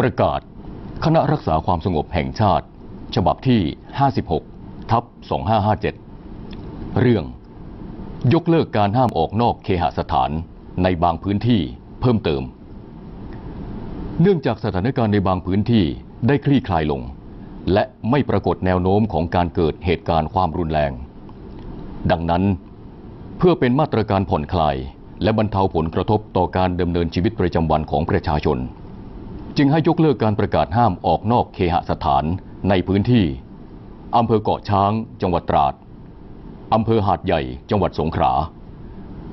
ประกาศ คณะรักษาความสงบแห่งชาติ ฉบับที่ 56 ทับ 2557 เรื่อง ยกเลิกการห้ามออกนอกเคหสถานในบางพื้นที่เพิ่มเติม เนื่องจากสถานการณ์ในบางพื้นที่ได้คลี่คลายลง และไม่ปรากฏแนวโน้มของการเกิดเหตุการณ์ความรุนแรง ดังนั้น เพื่อเป็นมาตรการผ่อนคลายและบรรเทาผลกระทบต่อการดำเนินชีวิตประจำวันของประชาชน จึงให้ยกเลิกการประกาศห้ามออกนอกเคหสถานในพื้นที่อำเภอเกาะช้าง จังหวัดตราดอำเภอหาดใหญ่ จังหวัดสงขลา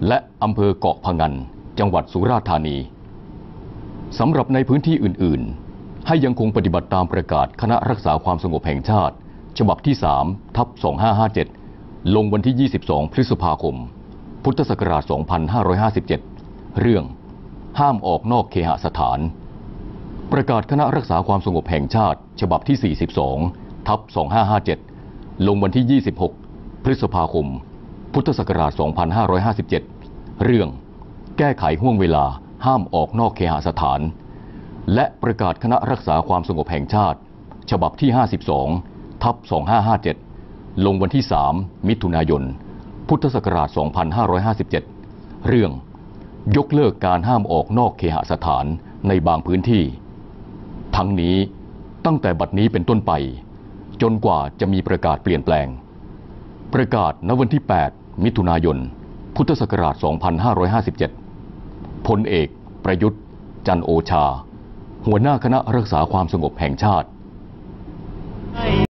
และอำเภอเกาะพะงัน จังหวัดสุราษฎร์ธานีสำหรับในพื้นที่อื่น ๆ ให้ยังคงปฏิบัติตามประกาศคณะรักษาความสงบแห่งชาติ ฉบับที่3ทับ2557 ลงวันที่ 22 พฤษภาคม พุทธศักราช 2557 เรื่อง ห้ามออกนอกเคหสถาน ประกาศคณะรักษาความสงบแห่งชาติ ฉบับที่ 42 ทับ 2557 ลงวันที่ 26 พฤษภาคม พุทธศักราช 2557 เรื่อง แก้ไขห่วงเวลาห้ามออกนอกเคหสถาน และประกาศคณะรักษาความสงบแห่งชาติ ฉบับที่ 52 ทับ 2557 ลงวันที่ 3 มิถุนายน พุทธศักราช 2557 เรื่อง ยกเลิกการห้ามออกนอกเคหสถานในบางพื้นที่ ทั้งนี้ตั้งแต่บัดนี้เป็นต้นไป จนกว่าจะมีประกาศเปลี่ยนแปลง ประกาศณวันที่ 8 มิถุนายน พุทธศักราช 2557พลเอก ประยุทธ์ จันโอชา หัวหน้าคณะรักษาความสงบแห่งชาติ